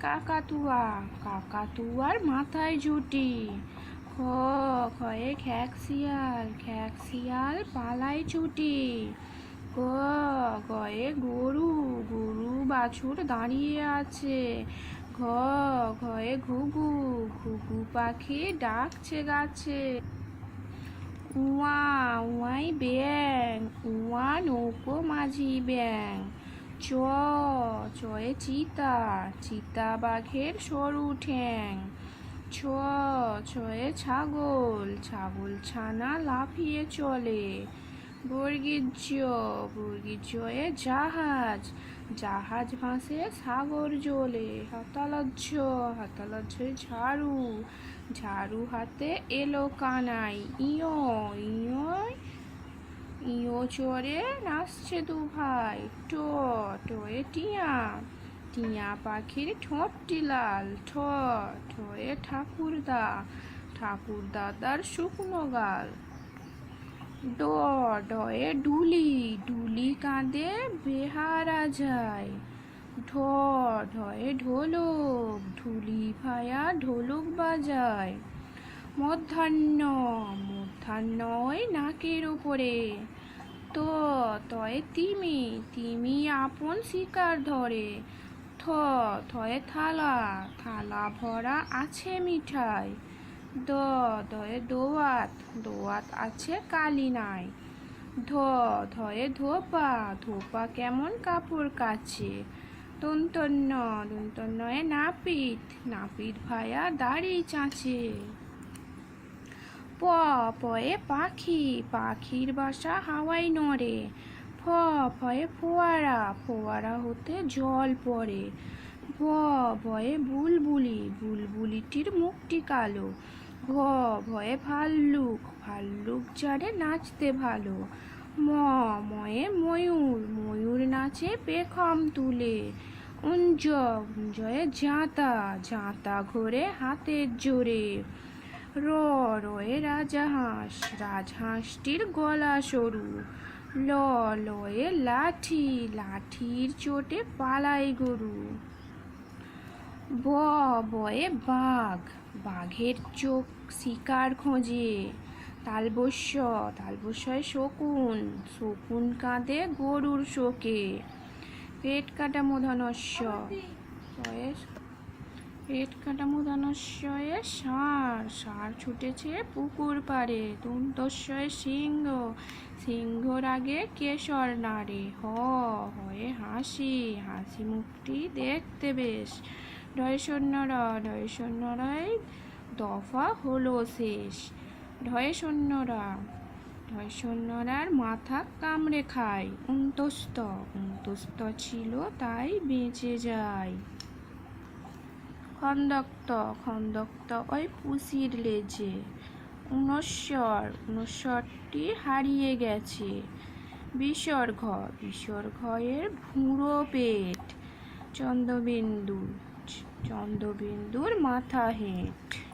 কাকাতুয়া, কাকাতুয়ার মাথায় জুটি। খ, খয়ে খ্যাক শিয়াল খ্যাক শিয়াল পালায় ছুটি। গ, গয়ে গরু গরু বাছুর দাঁড়িয়ে আছে। ঘ, ঘয়ে ঘুঘু ঘুঘু পাখি ডাকছে গাছে। উয়া, উয়াই ব্যাং উয়া নৌকো মাঝি ব্যাং চ, চয়ে চিতা চিতা বাঘের সরু ঠ্যাং। ছ ছয়ে ছাগল ছাগল ছানা লাফিয়ে চলে। বর্গীর্য, বর্গীর্যয়ে জাহাজ জাহাজ ভাসে সাগর জলে। হতালজ্জ হতালজ্জয়ে ঝাড়ু ঝাড়ু হাতে এলো কানাই। ইয় ইয় চড়ে নাচছে দু ভাই। ট টয়ে টিয়া। টিয়া পাখির ঠোঁটটি লাল ঠ ঠয়ে ঠাকুরদা। ঠাকুর দাদার শুকনো গাল। ড ডয়ে ডুলি। ডুলি কাঁদে বেহারা যায়। ঢ ঢয়ে ঢোলক। ঢুলি ভায়া ঢোলক বাজায়। মধ্যাহ্ন, মধ্যাহ্নয় নাকের ওপরে। তো তয়ে তিমি তিমি আপন শিকার ধরে। থ, থয়ে থালা থালা ভরা আছে মিঠাই। দ ধয়ে দোয়াত দোয়াত আছে কালি নাই। ধ ধয়ে ধোপা ধোপা কেমন কাপড় কাছে। দন্তন্য দন্তন্যয়ে নাপিত নাপিত ভায়া দাড়ি চাঁচে। প, পয়ে পাখি, পাখির বাসা হাওয়াই নড়ে। ফ ফয়ে ফোয়ারা ফোয়ারা হতে জল পড়ে। ভ ভয়ে বুলবুলি, বুলবুলিটির মুখটি কালো। ভ ভয়ে ভাল্লুক ভাল্লুক যারে নাচতে ভালো। ম, ময়ে ময়ূর ময়ূর নাচে পেখম তুলে। উঞ্জ, উঞ্জয়ে জাঁতা জাঁতা ঘোরে হাতের জোরে। র রয়ে রাজহাঁস, রাজহাঁসটির গলা সরু। ল লয়ে লাঠি, লাঠির চোটে পালাই গরু। ব বয়ে বাঘ, বাঘের চোখ শিকার খোঁজে। তালবস্য, তালবস্যয় শকুন শকুন কাঁদে গরুর শোকে। পেট কাটা মূধনস্য পেট কাটা মূধনস্যয়ে ষাঁড় ষাঁড় ছুটেছে পুকুর পাড়ে তুন্তস্যয়ে সিংহ, সিংহর আগে কেশর নাড়ে, হ, হয়ে হাসি হাসি মুখটি দেখতে বেশ। ঢয় শূন্যর ঢয় শূন্যরায় দফা হলো শেষ। ঢয় শূন্যরা ঢয় শূন্যরার মাথা কামড়ে খায়। উন্তস্ত উন্তস্ত ছিল তাই বেঁচে যায়। খন্দক্ত খন্দক্ত, ওই পুষির লেজে উনস্বর, উনস্বরটি হারিয়ে গেছে। বিসর্গ বিসর্গয়ের ভুঁড়ো পেট। চন্দ্রবিন্দু চন্দ্রবিন্দুর মাথা হেঁট।